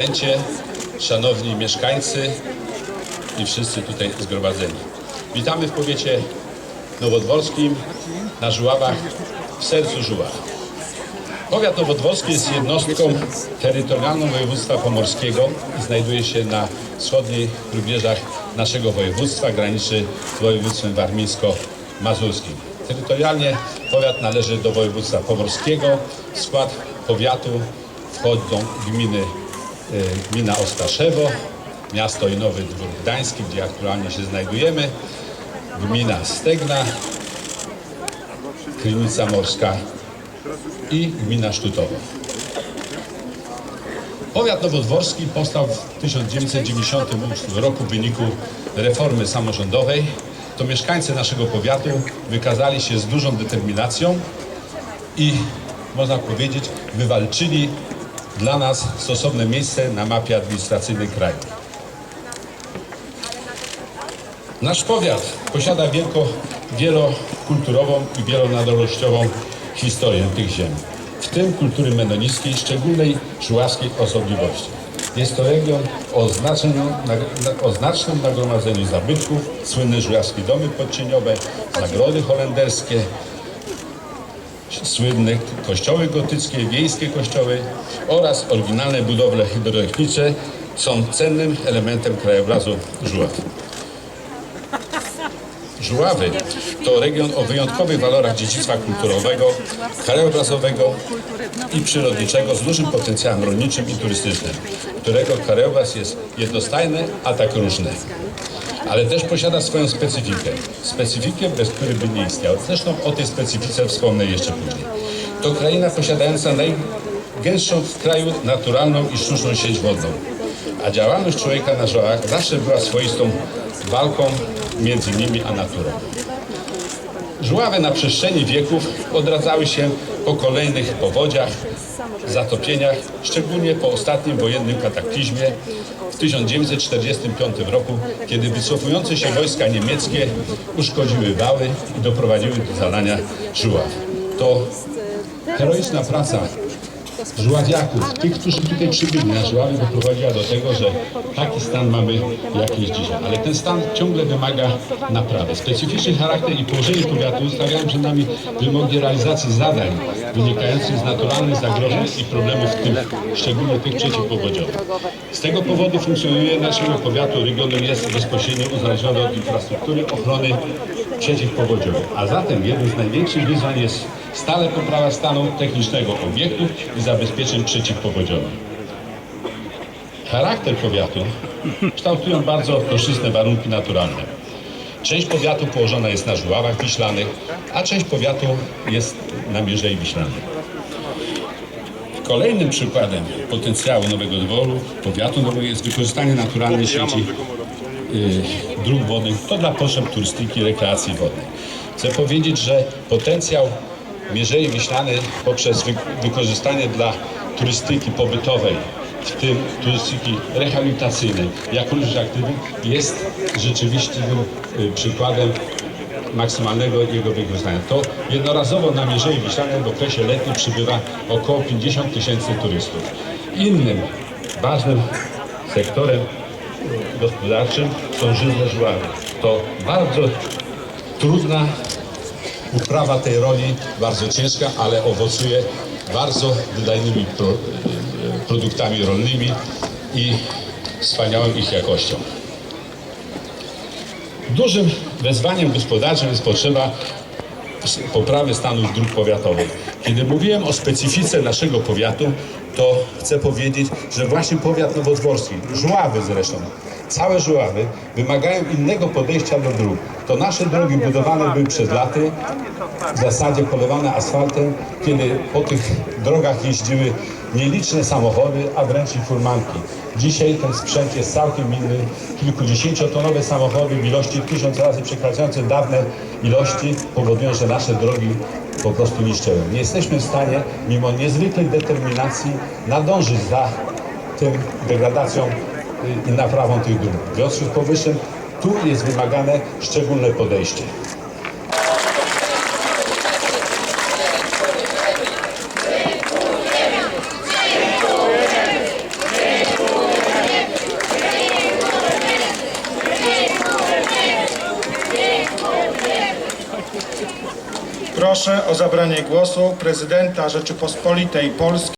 Prezydencie, szanowni mieszkańcy i wszyscy tutaj zgromadzeni. Witamy w powiecie nowodworskim na Żuławach, w sercu Żuław. Powiat nowodworski jest jednostką terytorialną województwa pomorskiego i znajduje się na wschodnich rubieżach naszego województwa, graniczy z województwem warmińsko-mazurskim. Terytorialnie powiat należy do województwa pomorskiego. W skład powiatu wchodzą gminy gmina Ostaszewo, miasto i Nowy Dwór Gdański, gdzie aktualnie się znajdujemy, gmina Stegna, Krynica Morska i gmina Sztutowo. Powiat nowodworski powstał w 1998 roku w wyniku reformy samorządowej. To mieszkańcy naszego powiatu wykazali się z dużą determinacją i można powiedzieć wywalczyli dla nas stosowne miejsce na mapie administracyjnej kraju. Nasz powiat posiada wielko, wielokulturową i wielonarodowościową historię tych ziem, w tym kultury menonickiej szczególnej żuławskiej osobliwości. Jest to region o, znaczeniu, na- o znacznym nagromadzeniu zabytków, słynne żuławskie domy podcieniowe, zagrody holenderskie, słynne kościoły gotyckie, wiejskie kościoły oraz oryginalne budowle hydrotechnicze są cennym elementem krajobrazu Żuław. Żuławy to region o wyjątkowych walorach dziedzictwa kulturowego, krajobrazowego i przyrodniczego z dużym potencjałem rolniczym i turystycznym, którego krajobraz jest jednostajny, a tak różny. Ale też posiada swoją specyfikę. Specyfikę, bez której by nie istniał. Zresztą o tej specyfice wspomnę jeszcze później. To kraina posiadająca najgęstszą w kraju naturalną i sztuczną sieć wodną. A działalność człowieka na żołach zawsze była swoistą walką między nimi a naturą. Żuławy na przestrzeni wieków odradzały się po kolejnych powodziach, zatopieniach, szczególnie po ostatnim wojennym kataklizmie w 1945 roku, kiedy wycofujące się wojska niemieckie uszkodziły wały i doprowadziły do zalania Żuław. To heroiczna praca żuławiaków, tych, którzy tutaj przybyli na Żuławy, doprowadziła do tego, że taki stan mamy jaki jest dzisiaj. Ale ten stan ciągle wymaga naprawy. Specyficzny charakter i położenie powiatu stawiają przed nami wymogi realizacji zadań wynikających z naturalnych zagrożeń i problemów, w tym szczególnie tych przeciwpowodziowych. Z tego powodu funkcjonuje naszego powiatu regionu jest bezpośrednio uzależniony od infrastruktury ochrony przeciwpowodziowej. A zatem jednym z największych wyzwań jest stale poprawa stanu technicznego obiektów i zabezpieczeń przeciwpowodziowych. Charakter powiatu kształtują bardzo korzystne warunki naturalne. Część powiatu położona jest na żuławach wiślanych, a część powiatu jest na Mierzei Wiślanej. Kolejnym przykładem potencjału Nowego Dworu, powiatu nowego jest wykorzystanie naturalnej sieci y, dróg wodnych, to dla potrzeb turystyki, rekreacji wodnej. Chcę powiedzieć, że potencjał Mierzei Wiślanej poprzez wy, wykorzystanie dla turystyki pobytowej, w tym turystyki rehabilitacyjnej, jak również aktywnej, jest rzeczywistym y, przykładem maksymalnego jego wykorzystania. To jednorazowo na Mierzei Wiślanej w okresie letnim przybywa około 50 tysięcy turystów. Innym ważnym sektorem gospodarczym są żyzne żuławy. To bardzo trudna uprawa tej roli, bardzo ciężka, ale owocuje bardzo wydajnymi pro, produktami rolnymi i wspaniałą ich jakością. Dużym wyzwaniem gospodarczym jest potrzeba poprawy stanu dróg powiatowych. Kiedy mówiłem o specyfice naszego powiatu, to chcę powiedzieć, że właśnie powiat nowodworski, Żuławy zresztą, całe Żuławy wymagają innego podejścia do dróg. To nasze drogi budowane były przez laty, w zasadzie polewane asfaltem, kiedy po tych drogach jeździły nieliczne samochody, a wręcz i furmanki. Dzisiaj ten sprzęt jest całkiem inny. Kilkudziesięciotonowe samochody w ilości tysiąc razy przekraczające dawne ilości powodują, że nasze drogi po prostu niszczą. Nie jesteśmy w stanie, mimo niezwykłej determinacji, nadążyć za tym degradacją y, i naprawą tych dróg. W związku z powyższym tu jest wymagane szczególne podejście. Proszę o zabranie głosu prezydenta Rzeczypospolitej Polskiej